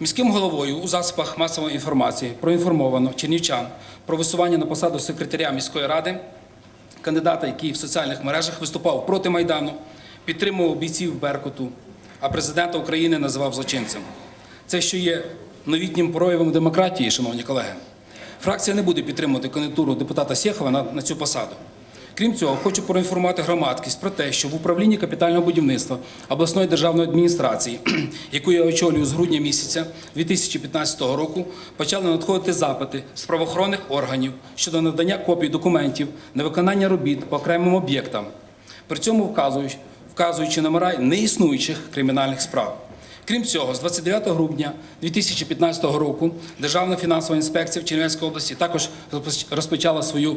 Міським головою у засобах масової інформації проінформовано чернівчан про висування на посаду секретаря міської ради, кандидата, який в соціальних мережах виступав проти Майдану, підтримував бійців Беркуту, а президента України називав злочинцем. Це що є новітнім проявом демократії, шановні колеги. Фракція не буде підтримувати кандидатуру депутата Сєхова на, на цю посаду. Крім цього, хочу проінформувати громадськість про те, що в управлінні капітального будівництва обласної державної адміністрації, яку я очолюю з грудня місяця 2015 року, почали надходити запити з правоохоронних органів щодо надання копій документів на виконання робіт по окремим об'єктам. При цьому вказують, вказуючи номера неіснуючих кримінальних справ. Крім цього, з 29 грудня 2015 року Державна фінансова інспекція в Чернівецькій області також розпоч- розпочала свою,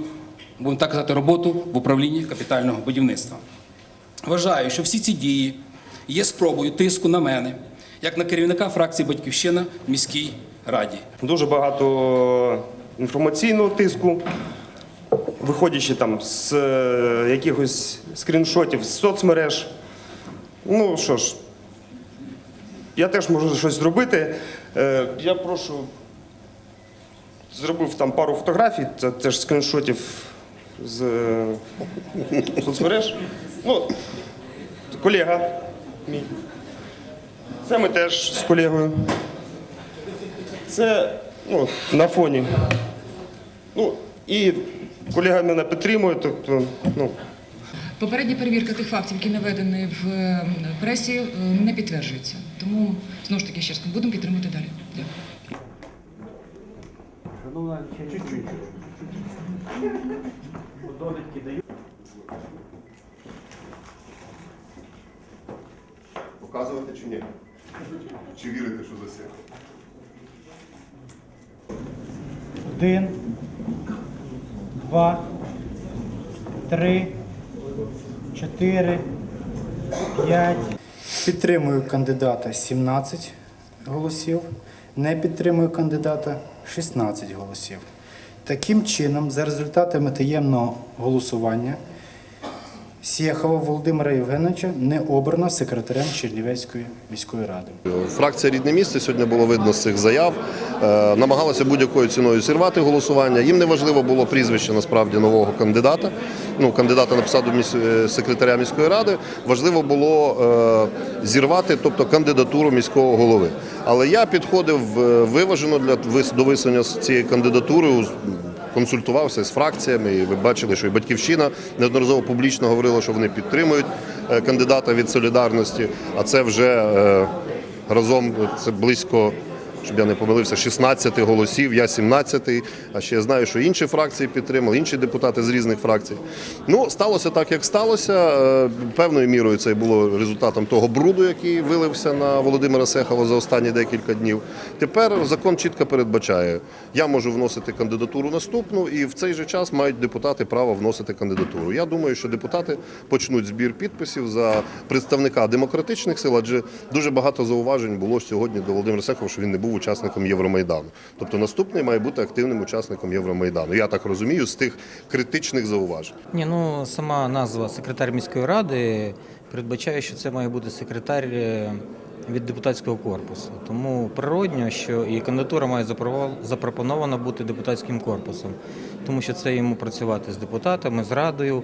будемо так казати, роботу в управлінні капітального будівництва. Вважаю, що всі ці дії є спробою тиску на мене, як на керівника фракції Батьківщина в міській раді. Дуже багато інформаційного тиску, виходячи там з е, якихось скріншотів з соцмереж. Ну що ж, я теж можу щось зробити. Е, Я прошу, зробив там пару фотографій, це теж скріншотів з соцмереж. Ну, колега мій. Це ми теж з колегою. Це ну, на фоні. Ну, і колега мене підтримує, тобто, ну, Попередня перевірка тих фактів, які наведені в е, пресі, е, не підтверджується. Тому знову ж таки ще раз будемо підтримувати далі. Дякую. Показувати чи ні? Чи вірите, що засяг? Один, два, три, чотири, п'ять. Підтримую кандидата 17 голосів. Не підтримую кандидата 16 голосів. Таким чином, за результатами таємного голосування, Сєхова Володимира Євгеновича не обрано секретарем Чернівецької міської ради. Фракція рідне місце сьогодні було видно з цих заяв. е, Намагалася будь-якою ціною зірвати голосування. Їм не важливо було прізвище насправді нового кандидата. Ну, кандидата на посаду е, секретаря міської ради. Важливо було е, зірвати, тобто кандидатуру міського голови. Але я підходив виважено для до висунення цієї кандидатури. Консультувався з фракціями, і ви бачили, що і батьківщина неодноразово публічно говорила, що вони підтримують е, кандидата від солідарності. А це вже е, разом це близько. Щоб я не помилився, 16 голосів, я 17, а ще я знаю, що інші фракції підтримали, інші депутати з різних фракцій. Ну, сталося так, як сталося. Е, Певною мірою це було результатом того бруду, який вилився на Володимира Сехова за останні декілька днів. Тепер закон чітко передбачає, я можу вносити кандидатуру наступну, і в цей же час мають депутати право вносити кандидатуру. Я думаю, що депутати почнуть збір підписів за представника демократичних сил, адже дуже багато зауважень було сьогодні до Володимира Сехова, що він не був учасником Євромайдану. Тобто наступний має бути активним учасником Євромайдану. Я так розумію, з тих критичних зауважень. Ні, ну сама назва секретар міської ради передбачає, що це має бути секретар е, від депутатського корпусу. Тому природньо, що і кандидатура має запропо- запропонована бути депутатським корпусом, тому що це йому працювати з депутатами, з радою.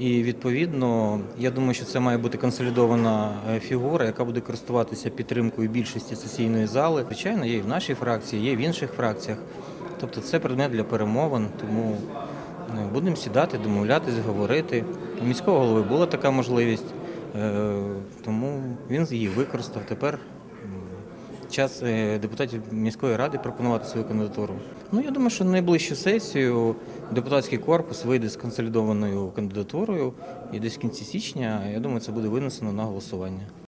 І відповідно, я думаю, що це має бути консолідована е, фігура, яка буде користуватися підтримкою більшості сесійної зали. Звичайно, є і в нашій фракції, є і в інших фракціях. Тобто це предмет для перемовин, тому Ну, Будемо сідати, домовлятись, говорити. У міського голови була така можливість, е, тому він її використав. Тепер час е, депутатів міської ради пропонувати свою кандидатуру. Ну я думаю, що на найближчу сесію депутатський корпус вийде з консолідованою кандидатурою, і десь в кінці січня, я думаю, це буде винесено на голосування.